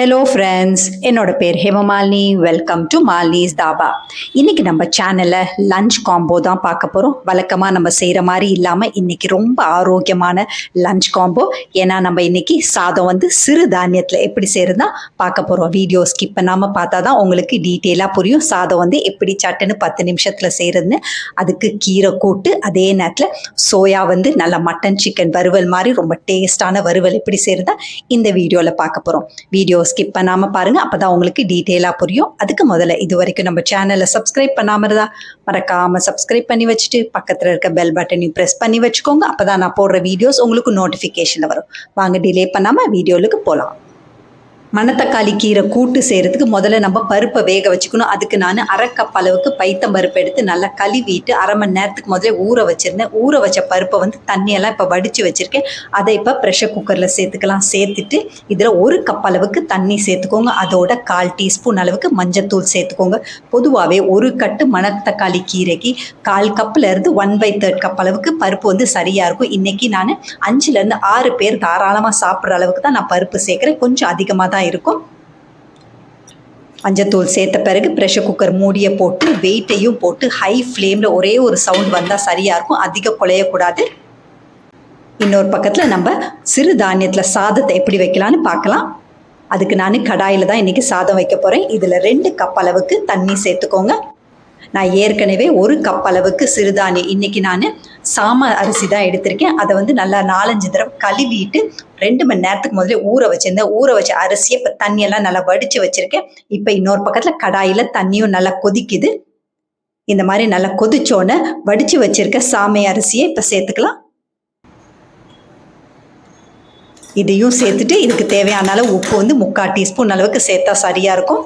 Hello friends என்னோட பேர் Hemamalini. Welcome to Malini's dhaba இன்னைக்கு நம்ம சேனலில் லஞ்ச் காம்போ தான் பார்க்க போகிறோம் வழக்கமாக நம்ம செய்கிற மாதிரி இல்லாமல் இன்னைக்கு ரொம்ப ஆரோக்கியமான லஞ்ச் காம்போ ஏன்னா நம்ம இன்னைக்கு சாதம் வந்து சிறு தானியத்தில் எப்படி செய்கிறதா பார்க்க போகிறோம் வீடியோ ஸ்கிப் பண்ணாமல் பார்த்தா தான் உங்களுக்கு டீட்டெயிலாக புரியும். சாதம் வந்து எப்படி சட்டுன்னு பத்து நிமிஷத்தில் செய்கிறதுன்னு அதுக்கு கீரை கூட்டு அதே நேரத்தில் சோயா வந்து நல்ல மட்டன் சிக்கன் வறுவல் மாதிரி ரொம்ப டேஸ்டான வறுவல் எப்படி செய்கிறதா இந்த வீடியோவில் பார்க்க போகிறோம் வீடியோ ஸ்கிப் பண்ணாமல் பாருங்கள் அப்போ தான் உங்களுக்கு டீட்டெயிலாக புரியும். அதுக்கு முதல்ல இது வரைக்கும் நம்ம சேனலை சப்ஸ்கிரைப் பண்ணாமல் இருந்தா மறக்காமல் சப்ஸ்கிரைப் பண்ணி வச்சுட்டு பக்கத்தில் இருக்க பெல் பட்டனையும் ப்ரெஸ் பண்ணி வச்சுக்கோங்க. அப்போ தான் நான் போடுற வீடியோஸ் உங்களுக்கு நோட்டிஃபிகேஷனில் வரும். வாங்க டிலே பண்ணாமல் வீடியோவுக்கு போகலாம் மணத்தக்காளி கீரை கூட்டு செய்கிறதுக்கு முதல்ல நம்ம பருப்பை வேக வச்சுக்கணும். அதுக்கு நான் அரை கப் அளவுக்கு பைத்தம் பருப்பு எடுத்து நல்லா கழுவிட்டு அரை மணி நேரத்துக்கு முதல்ல ஊற வச்சுருந்தேன். ஊற வச்ச பருப்பை வந்து தண்ணியெல்லாம் இப்போ வடித்து வச்சுருக்கேன். அதை இப்போ ப்ரெஷர் குக்கரில் சேர்த்துக்கலாம். சேர்த்துட்டு இதில் ஒரு கப் அளவுக்கு தண்ணி சேர்த்துக்கோங்க. அதோட கால் டீஸ்பூன் அளவுக்கு மஞ்சத்தூள் சேர்த்துக்கோங்க. பொதுவாகவே ஒரு கட்டு மணத்தக்காளி கீரைக்கு கால் கப்பிலேருந்து ஒன் பை தேர்ட் கப் அளவுக்கு பருப்பு வந்து சரியாக இருக்கும். இன்றைக்கி நான் அஞ்சுலேருந்து ஆறு பேர் தாராளமாக சாப்பிட்ற அளவுக்கு தான் நான் பருப்பு சேர்க்குறேன். கொஞ்சம் அதிகமாக தான் இருக்கும். மஞ்சத்தூள் சேர்த்த பிறகு ப்ரெஷர் குக்கர் மூடியை போட்டு வெயிட்டையும் போட்டு ஹை ஃப்ளேமில் ஒரே ஒரு சவுண்ட் வந்தால் சரியாக இருக்கும். அதிக குலையக்கூடாது. இன்னொரு பக்கத்தில் நம்ம சிறு தானியத்தில் சாதத்தை எப்படி வைக்கலான்னு பார்க்கலாம். அதுக்கு நான் கடாயில் தான் இன்றைக்கி சாதம் வைக்க போகிறேன் இதில் ரெண்டு கப் அளவுக்கு தண்ணி சேர்த்துக்கோங்க. நான் ஏற்கனவே ஒரு கப் அளவுக்கு சிறுதானியம் இன்னைக்கு நான் சாம அரிசி தான் எடுத்திருக்கேன். அதை வந்து நல்லா நாலஞ்சு தடவை கழுவிட்டு ரெண்டு மணி நேரத்துக்கு முதல்ல ஊற வச்சிருந்தேன். ஊற வச்ச அரிசியை இப்போ தண்ணியெல்லாம் நல்லா வடித்து வச்சிருக்கேன். இப்போ இன்னொரு பக்கத்தில் கடாயில் தண்ணியும் நல்லா கொதிக்குது. இந்த மாதிரி நல்லா கொதிச்சோன்னே வடித்து வச்சிருக்க சாமை அரிசியை இப்போ சேர்த்துக்கலாம். இதையும் சேர்த்துட்டு இதுக்கு தேவையான அளவு உப்பு வந்து முக்கால் டீஸ்பூன் அளவுக்கு சேர்த்தா சரியாக இருக்கும்.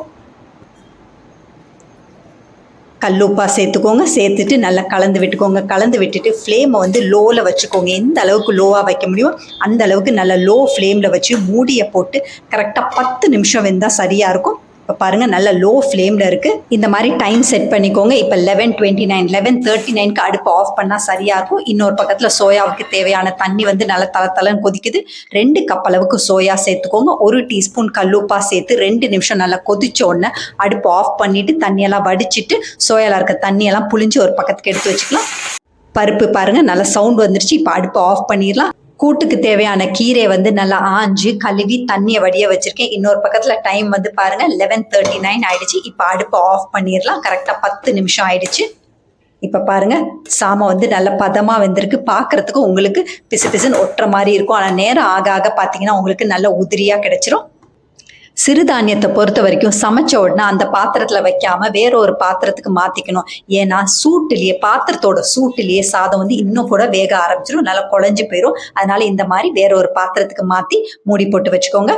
கல்லுப்பாக சேர்த்துக்கோங்க. சேர்த்துட்டு நல்லா கலந்து விட்டுக்கோங்க. கலந்து விட்டுட்டு ஃப்ளேமை வந்து லோவில் வச்சுக்கோங்க. எந்த அளவுக்கு லோவாக வைக்க முடியும் அந்த அளவுக்கு நல்லா லோ ஃப்ளேமில் வச்சு மூடியை போட்டு கரெக்டாக பத்து நிமிஷம் வெந்தால் சரியாக இருக்கும். இப்போ பாருங்கள் நல்ல லோ ஃப்ளேமில் இருக்குது இந்த மாதிரி டைம் செட் பண்ணிக்கோங்க. இப்போ eleven twenty nine eleven thirty நைனுக்கு அடுப்பு ஆஃப் பண்ணால் சரியாக இருக்கும் இன்னொரு பக்கத்தில் சோயாவுக்கு தேவையான தண்ணி வந்து நல்லா தள தளன்னு கொதிக்குது. ரெண்டு கப் அளவுக்கு சோயா சேர்த்துக்கோங்க. ஒரு டீஸ்பூன் கல்லுப்பா சேர்த்து ரெண்டு நிமிஷம் நல்லா கொதிச்ச உடனே அடுப்பு ஆஃப் பண்ணிவிட்டு தண்ணியெல்லாம் வடிச்சிட்டு சோயாவில் இருக்க தண்ணியெல்லாம் புளிஞ்சு ஒரு பக்கத்துக்கு எடுத்து வச்சுக்கலாம். பருப்பு பாருங்கள் நல்லா சவுண்ட் வந்துருச்சு. இப்போ அடுப்பு ஆஃப் பண்ணிடலாம். கூட்டுக்கு தேவையான கீரை வந்து நல்லா ஆஞ்சு கழுவி தண்ணியை வடிய வச்சிருக்கேன். இன்னொரு பக்கத்தில் டைம் வந்து பாருங்க லெவன் தேர்ட்டி நைன் ஆயிடுச்சு. இப்போ அடுப்பு ஆஃப் பண்ணிடலாம். கரெக்டாக பத்து நிமிஷம் ஆயிடுச்சு. இப்போ பாருங்க சாமம் வந்து நல்ல பதமாக வந்திருக்கு. பார்க்கறதுக்கு உங்களுக்கு பிசு பிசுன்னு ஒட்டுற மாதிரி இருக்கும். ஆனால் நேரம் ஆக ஆக பார்த்தீங்கன்னா உங்களுக்கு நல்ல உதிரியாக கிடைச்சிரும். சிறுதானியத்தை பொறுத்த வரைக்கும் சமைச்ச உடனே அந்த பாத்திரத்துல வைக்காம வேற ஒரு பாத்திரத்துக்கு மாத்திக்கணும். ஏன்னா சூட்டுலேயே பாத்திரத்தோட சூட்டுலேயே சாதம் வந்து இன்னும் கூட வேக ஆரம்பிச்சிடும் நல்லா குழஞ்சு போயிடும் அதனால இந்த மாதிரி வேற ஒரு பாத்திரத்துக்கு மாத்தி மூடி போட்டு வச்சுக்கோங்க.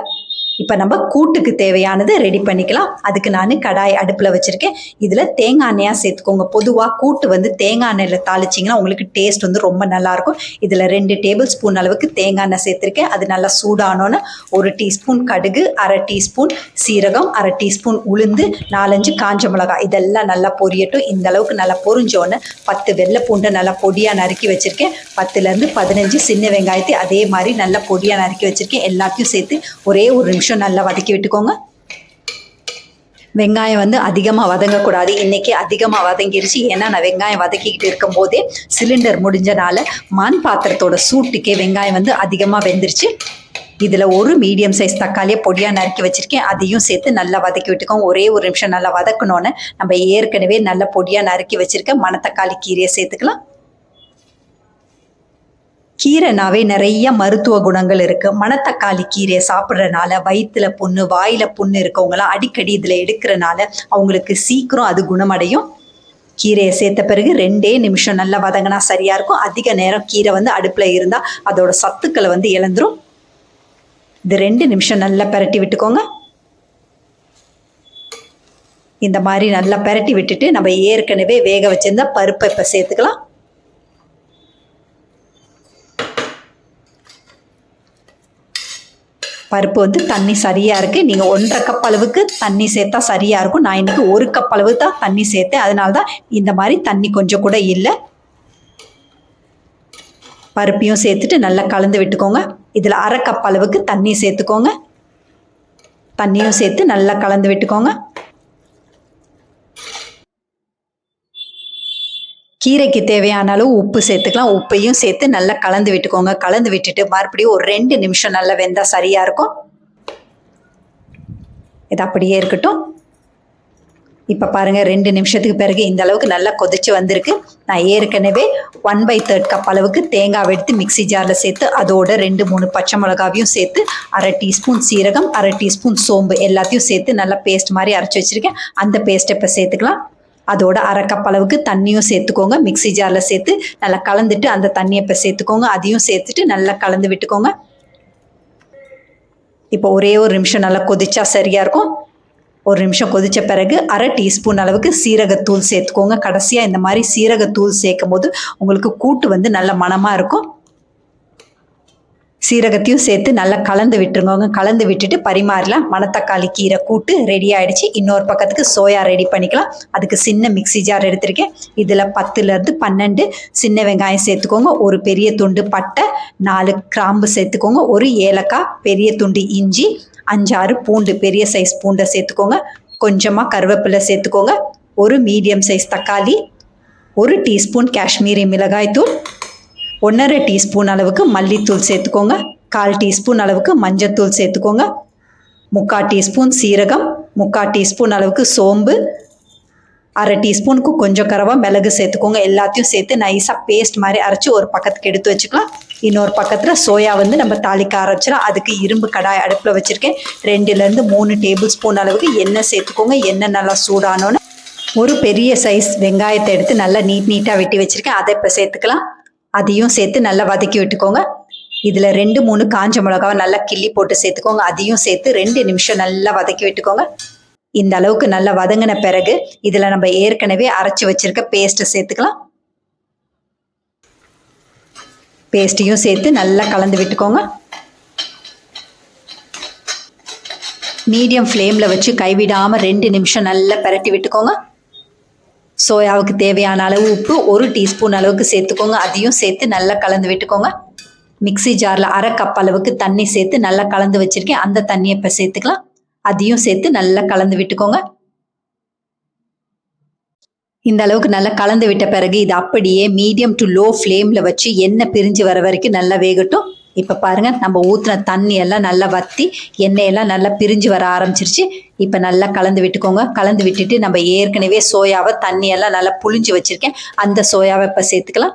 இப்போ நம்ம கூட்டுக்கு தேவையானது ரெடி பண்ணிக்கலாம். அதுக்கு நான் கடாய் அடுப்பில் வச்சுருக்கேன். இதில் தேங்காய் எண்ணெயாக சேர்த்துக்கோங்க. பொதுவாக கூட்டு வந்து தேங்காய் எண்ணெயில் தாளிச்சிங்கன்னா உங்களுக்கு டேஸ்ட் வந்து ரொம்ப நல்லாயிருக்கும் இதில் ரெண்டு டேபிள் ஸ்பூன் அளவுக்கு தேங்காய் எண்ணெய் சேர்த்துருக்கேன். அது நல்லா சூடானோன்னு ஒரு டீஸ்பூன் கடுகு அரை டீஸ்பூன் சீரகம் அரை டீஸ்பூன் உளுந்து நாலஞ்சு காஞ்ச மிளகாய். இதெல்லாம் நல்லா பொரியட்டும். இந்த அளவுக்கு நல்லா பொரிஞ்சோன்னு பத்து வெள்ளை பூண்டை நல்லா பொடியாக நறுக்கி வச்சுருக்கேன். பத்துலேருந்து பதினஞ்சு சின்ன வெங்காயத்தை அதே மாதிரி நல்லா பொடியாக நறுக்கி வச்சுருக்கேன். எல்லாத்தையும் சேர்த்து ஒரே ஒரு நிமிஷம் நல்லா வதக்கி விட்டுக்கோங்க. வெங்காயம் வந்து அதிகமாக வதங்கக்கூடாது. இன்றைக்கி அதிகமாக வதங்கிருச்சு. ஏன்னா நான் வெங்காயம் வதக்கிக்கிட்டு இருக்கும் போதே சிலிண்டர் முடிஞ்சனால மண் பாத்திரத்தோட சூட்டுக்கே வெங்காயம் வந்து அதிகமாக வெந்துருச்சு. இதில் ஒரு மீடியம் சைஸ் தக்காளியை பொடியாக நறுக்கி வச்சுருக்கேன். அதையும் சேர்த்து நல்லா வதக்கி விட்டுக்கோங்க. ஒரே ஒரு நிமிஷம் நல்லா வதக்கணுன்னு நம்ம ஏற்கனவே நல்ல பொடியாக நறுக்கி வச்சுருக்க மணத்தக்காளி கீரையை சேர்த்துக்கலாம். கீரைனாவே நிறைய மருத்துவ குணங்கள் இருக்கு. மணத்தக்காளி கீரையை சாப்பிட்றனால வயிற்றுல புண்ணு வாயில புண்ணு இருக்கவங்களாம் அடிக்கடி இதில் எடுக்கிறனால அவங்களுக்கு சீக்கிரம் அது குணமடையும். கீரையை சேர்த்த பிறகு ரெண்டே நிமிஷம் நல்லா வதங்கினா சரியா இருக்கும். அதிக நேரம் கீரை வந்து அடுப்பில் இருந்தால் அதோட சத்துக்களை வந்து இழந்துரும். இது ரெண்டு நிமிஷம் நல்லா பெரட்டி விட்டுக்கோங்க. இந்த மாதிரி நல்லா பரட்டி விட்டுட்டு நம்ம ஏற்கனவே வேக வச்சிருந்தா பருப்பை இப்போ சேர்த்துக்கலாம். பருப்பு வந்து தண்ணி சரியாக இருக்குது நீங்கள் ஒன்றரை கப் அளவுக்கு தண்ணி சேர்த்தா சரியாக இருக்கும். நான் இன்றைக்கி ஒரு கப் அளவு தான் தண்ணி சேர்த்தேன். அதனால தான் இந்த மாதிரி தண்ணி கொஞ்சம் கூட இல்லை. பருப்பையும் சேர்த்துட்டு நல்லா கலந்து விட்டுக்கோங்க. இதில் அரை கப் அளவுக்கு தண்ணி சேர்த்துக்கோங்க. தண்ணியும் சேர்த்து நல்லா கலந்து விட்டுக்கோங்க. கீரைக்கு தேவையான அளவு உப்பு சேர்த்துக்கலாம். உப்பையும் சேர்த்து நல்லா கலந்து விட்டுக்கோங்க. கலந்து விட்டுட்டு மறுபடியும் ஒரு ரெண்டு நிமிஷம் நல்லா வெந்தால் சரியாக இருக்கும். இது அப்படியே இருக்கட்டும். இப்போ பாருங்க ரெண்டு நிமிஷத்துக்கு பிறகு இந்த அளவுக்கு நல்லா கொதிச்சு வந்திருக்கு. நான் ஏற்கனவே ஒன் பை தேர்ட் கப் அளவுக்கு தேங்காய் எடுத்து மிக்ஸி ஜாரில் சேர்த்து அதோட ரெண்டு மூணு பச்சை மிளகாவையும் சேர்த்து அரை டீஸ்பூன் சீரகம் அரை டீஸ்பூன் சோம்பு எல்லாத்தையும் சேர்த்து நல்லா பேஸ்ட் மாதிரி அரைச்சி வச்சிருக்கேன். அந்த பேஸ்ட்டை இப்போ சேர்த்துக்கலாம். அதோட அரை கப் அளவுக்கு தண்ணியும் சேர்த்துக்கோங்க. மிக்ஸி ஜாரில் சேர்த்து நல்லா கலந்துட்டு அந்த தண்ணியை இப்போ சேர்த்துக்கோங்க. அதையும் சேர்த்துட்டு நல்லா கலந்து விட்டுக்கோங்க. இப்போ ஒரே ஒரு நிமிஷம் நல்லா கொதிச்சா சரியா இருக்கும். ஒரு நிமிஷம் கொதிச்ச பிறகு அரை டீஸ்பூன் அளவுக்கு சீரகத்தூள் சேர்த்துக்கோங்க. கடைசியாக இந்த மாதிரி சீரகத்தூள் சேர்க்கும் போது உங்களுக்கு கூட்டு வந்து நல்ல மணமாக இருக்கும். சீரகத்தையும் சேர்த்து நல்லா கலந்து விட்டுருங்க கலந்து விட்டுட்டு பரிமாறலாம். மணத்தக்காளி கீரை கூட்டு ரெடி ஆயிடுச்சு. இன்னொரு பக்கத்துக்கு சோயா ரெடி பண்ணிக்கலாம். அதுக்கு சின்ன மிக்ஸி ஜார் எடுத்திருக்கேன். இதில் பத்துலேருந்து பன்னெண்டு சின்ன வெங்காயம் சேர்த்துக்கோங்க. ஒரு பெரிய துண்டு பட்டை நாலு கிராம்பு சேர்த்துக்கோங்க. ஒரு ஏலக்காய் பெரிய துண்டு இஞ்சி அஞ்சாறு பூண்டு பெரிய சைஸ் பூண்டை சேர்த்துக்கோங்க. கொஞ்சமாக கருவேப்பிலை சேர்த்துக்கோங்க. ஒரு மீடியம் சைஸ் தக்காளி ஒரு டீஸ்பூன் காஷ்மீரி மிளகாய் தூள் ஒன்றரை டீஸ்பூன் அளவுக்கு மல்லித்தூள் சேர்த்துக்கோங்க. கால் டீஸ்பூன் அளவுக்கு மஞ்சத்தூள் சேர்த்துக்கோங்க. முக்கால் டீஸ்பூன் சீரகம் முக்கால் டீஸ்பூன் அளவுக்கு சோம்பு அரை டீஸ்பூனுக்கு கொஞ்சம் கரவா மிளகு சேர்த்துக்கோங்க. எல்லாத்தையும் சேர்த்து நைஸாக பேஸ்ட் மாதிரி அரைச்சி ஒரு பக்கத்துக்கு எடுத்து வச்சுக்கலாம். இன்னொரு பக்கத்தில் சோயா வந்து நம்ம தாளிக்க ஆரம்பிச்சிடும் அதுக்கு இரும்பு கடாய் அடுப்பில் வச்சுருக்கேன். ரெண்டுலேருந்து மூணு டேபிள் ஸ்பூன் அளவுக்கு எண்ணெய் சேர்த்துக்கோங்க. எண்ணெய் நல்லா சூடானோன்னு ஒரு பெரிய சைஸ் வெங்காயத்தை எடுத்து நல்லா நீட் நீட்டாக வெட்டி வச்சுருக்கேன். அதை இப்போ சேர்த்துக்கலாம். அதையும் சேர்த்து நல்லா வதக்கி விட்டுக்கோங்க. இதில் ரெண்டு மூணு காஞ்ச மிளகாவை நல்லா கிள்ளி போட்டு சேர்த்துக்கோங்க. அதையும் சேர்த்து ரெண்டு நிமிஷம் நல்லா வதக்கி விட்டுக்கோங்க. இந்த அளவுக்கு நல்லா வதங்கின பிறகு இதில் நம்ம ஏற்கனவே அரைச்சி வச்சிருக்க பேஸ்ட்டை சேர்த்துக்கலாம். பேஸ்ட்டையும் சேர்த்து நல்லா கலந்து விட்டுக்கோங்க. மீடியம் ஃப்ளேமில் வச்சு கைவிடாமல் ரெண்டு நிமிஷம் நல்லா பரட்டி விட்டுக்கோங்க. சோயாவுக்கு தேவையான அளவு உப்பு ஒரு டீஸ்பூன் அளவுக்கு சேர்த்துக்கோங்க. அதையும் சேர்த்து நல்லா கலந்து விட்டுக்கோங்க. மிக்ஸி ஜாரில் அரை கப் அளவுக்கு தண்ணி சேர்த்து நல்லா கலந்து வச்சுருக்கேன். அந்த தண்ணியை இப்போ சேர்த்துக்கலாம். அதையும் சேர்த்து நல்லா கலந்து விட்டுக்கோங்க. இந்த அளவுக்கு நல்லா கலந்து விட்ட பிறகு இது அப்படியே மீடியம் டு லோ ஃப்ளேமில் வச்சு எண்ணெய் பிரிஞ்சு வர வரைக்கும் நல்லா வேகட்டும். இப்போ பாருங்க நம்ம ஊற்றின தண்ணி எல்லாம் நல்லா வற்றி எண்ணெயெல்லாம் நல்லா பிரிஞ்சு வர ஆரம்பிச்சிருச்சு. இப்போ நல்லா கலந்து விட்டுக்கோங்க. கலந்து விட்டுட்டு நம்ம ஏற்கனவே சோயாவை தண்ணியெல்லாம் நல்லா புளிஞ்சு வச்சுருக்கேன். அந்த சோயாவை இப்போ சேர்த்துக்கலாம்.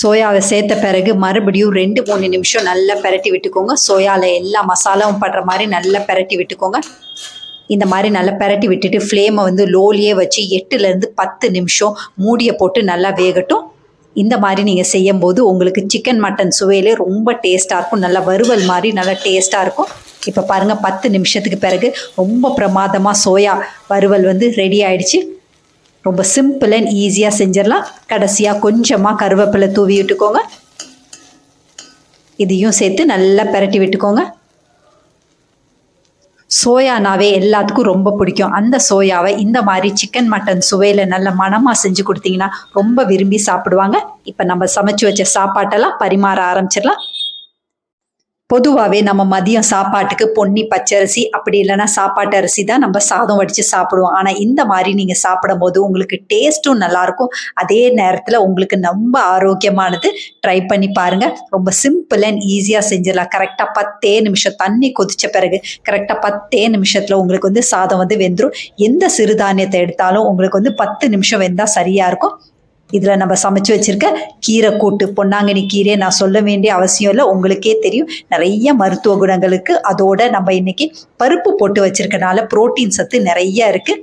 சோயாவை சேர்த்த பிறகு மறுபடியும் ரெண்டு மூணு நிமிஷம் நல்லா பெரட்டி விட்டுக்கோங்க. சோயாவில் எல்லா மசாலாவும் படுற மாதிரி நல்லா பரட்டி விட்டுக்கோங்க. இந்த மாதிரி நல்லா பரட்டி விட்டுட்டு ஃப்ளேமை வந்து லோலியே வச்சு எட்டுலேருந்து பத்து நிமிஷம் மூடியை போட்டு நல்லா வேகட்டும். இந்த மாதிரி நீங்கள் செய்யும்போது உங்களுக்கு சிக்கன் மட்டன் சுவையிலே ரொம்ப டேஸ்ட்டாக இருக்கும். நல்லா வறுவல் மாதிரி நல்லா டேஸ்ட்டாக இருக்கும். இப்போ பாருங்கள் பத்து நிமிஷத்துக்கு பிறகு ரொம்ப பிரமாதமாக சோயா வறுவல் வந்து ரெடி ஆயிடுச்சு. ரொம்ப சிம்பிள் அண்ட் ஈஸியாக செஞ்சிடலாம். கடைசியாக கொஞ்சமாக கருவேப்பிலை தூவி விட்டுக்கோங்க. இதையும் சேர்த்து நல்லா பெரட்டி விட்டுக்கோங்க. சோயானாவே எல்லாத்துக்கும் ரொம்ப பிடிக்கும். அந்த சோயாவை இந்த மாதிரி சிக்கன் மட்டன் சுவையில் நல்ல மனமாக செஞ்சு கொடுத்தீங்கன்னா ரொம்ப விரும்பி சாப்பிடுவாங்க. இப்போ நம்ம சமைச்சு வச்ச சாப்பாட்டெல்லாம் பரிமாற ஆரம்பிச்சிடலாம். பொதுவாகவே நம்ம மதியம் சாப்பாட்டுக்கு பொன்னி பச்சரிசி அப்படி இல்லைன்னா சாப்பாட்டு அரிசி தான் நம்ம சாதம் வடித்து சாப்பிடுவோம். ஆனால் இந்த மாதிரி நீங்கள் சாப்பிடும் போது உங்களுக்கு டேஸ்ட்டும் நல்லாயிருக்கும் அதே நேரத்தில் உங்களுக்கு ரொம்ப ஆரோக்கியமானது ட்ரை பண்ணி பாருங்கள் ரொம்ப சிம்பிள் அண்ட் ஈஸியாக செஞ்சிடலாம். கரெக்டாக பத்தே நிமிஷம் தண்ணி கொதித்த பிறகு கரெக்டாக பத்தே நிமிஷத்தில் உங்களுக்கு வந்து சாதம் வந்து வெந்துடும் எந்த சிறுதானியத்தை எடுத்தாலும் உங்களுக்கு வந்து பத்து நிமிஷம் வெந்தால் சரியாக இருக்கும். இதில் நம்ம சமைச்சு வச்சிருக்க கீரை கூட்டு பொன்னாங்கனி கீரையை நான் சொல்ல வேண்டிய அவசியம் இல்லை. உங்களுக்கே தெரியும். நிறைய மருத்துவ குணங்களுக்கு அதோட நம்ம இன்னைக்கு பருப்பு போட்டு வச்சிருக்கனால புரோட்டீன் சத்து நிறைய இருக்குது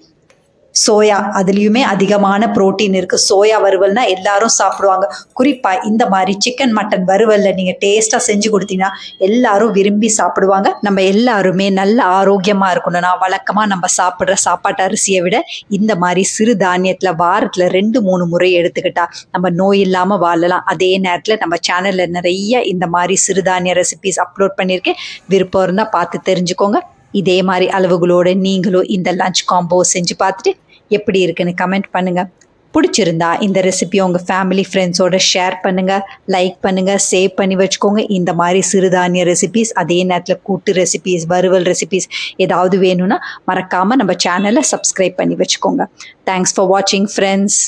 சோயா அதுலேயுமே அதிகமான புரோட்டீன் இருக்குது சோயா வறுவல்னா எல்லாரும் சாப்பிடுவாங்க. குறிப்பாக இந்த மாதிரி சிக்கன் மட்டன் வறுவலில் நீங்கள் டேஸ்ட்டாக செஞ்சு கொடுத்தீங்கன்னா எல்லாரும் விரும்பி சாப்பிடுவாங்க. நம்ம எல்லாருமே நல்ல ஆரோக்கியமாக இருக்கணும்னா வழக்கமாக நம்ம சாப்பிட்ற சாப்பாட்டு அரிசியை விட இந்த மாதிரி சிறு தானியத்தில் வாரத்தில் ரெண்டு மூணு முறை எடுத்துக்கிட்டா நம்ம நோய் இல்லாமல் வாழலாம். அதே நேரத்தில் நம்ம சேனலில் நிறைய இந்த மாதிரி சிறுதானிய ரெசிபிஸ் அப்லோட் பண்ணியிருக்கேன். விருப்பம் இருந்தால் பார்த்து தெரிஞ்சுக்கோங்க. இதே மாதிரி அளவுகளோடு நீங்களும் இந்த லஞ்ச் காம்போ செஞ்சு பார்த்துட்டு எப்படி இருக்குன்னு கமெண்ட் பண்ணுங்கள் பிடிச்சிருந்தா இந்த ரெசிபியை உங்கள் ஃபேமிலி ஃப்ரெண்ட்ஸோட ஷேர் பண்ணுங்கள் லைக் பண்ணுங்கள் சேவ் பண்ணி வச்சுக்கோங்க. இந்த மாதிரி சிறுதானிய ரெசிபீஸ் அதே நேரத்தில் கூட்டு ரெசிபீஸ் வறுவல் ரெசிபீஸ் ஏதாவது வேணும்னா மறக்காமல் நம்ம சேனலை சப்ஸ்கிரைப் பண்ணி வச்சுக்கோங்க. தேங்க்ஸ் ஃபார் வாட்சிங் ஃப்ரெண்ட்ஸ்